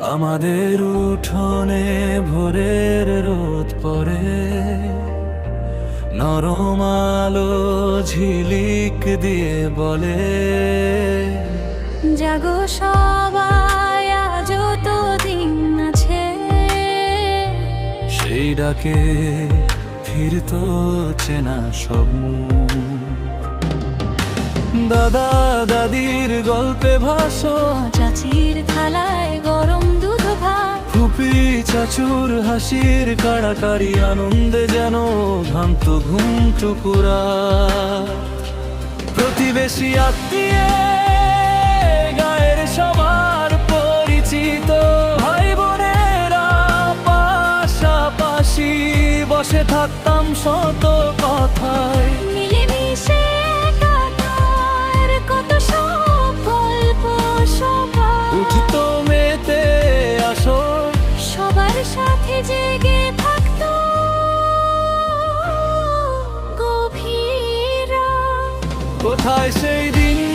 আমাদের উঠোনে ভোরের রোদ পড়ে। নরম আলো ঝিলিক দিয়ে বলে জাগো সবাই আজ তো দিন আছে। সেই ডাকে ফিরত চেনা সব দাদা দাদির গল্পে ভাষণ চাচির থালায় চাচুর হাসির কাড়াকাড়ি আনন্দে যেন ভ্রান্ত ঘুম টুকুরা প্রতিবেশী আত্মীয় গায়ের সবার পরিচিত পাশাপাশি বসে থাকতাম শত কথায়। সাথে জেগে থাকতো গভীরা। কোথায় সেই দিনগুলো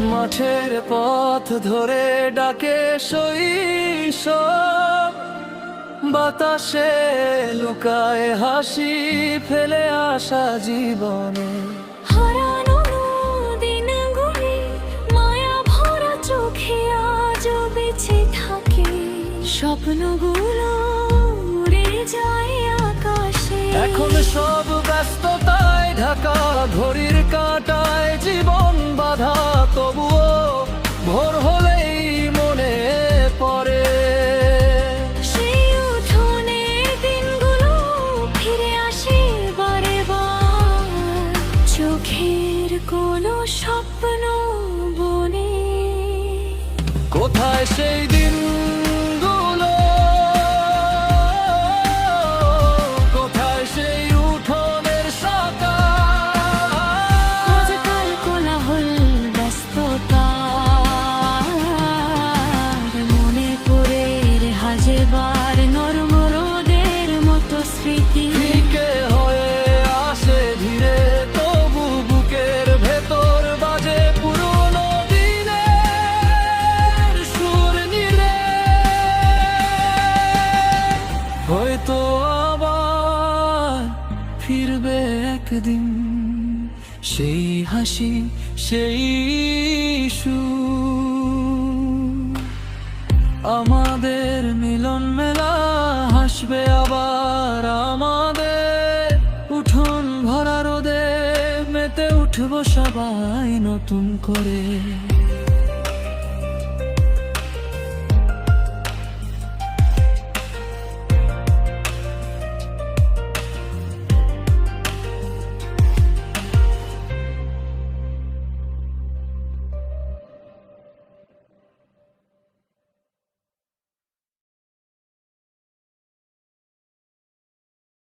মাঠের পথ ধরে ডাকে শৈশব। বাতাসে লুকায় হাসি, ফেলে আসা জীবনে। হারানো দিনগুলি থাকে। স্বপ্নগুলো উড়ে যায় একদিন সেই হাসি সেই সু আমাদের মিলন মেলা হাসবে আবার আমাদের উঠোন ভরা রোদে মেতে উঠবো সবাই নতুন করে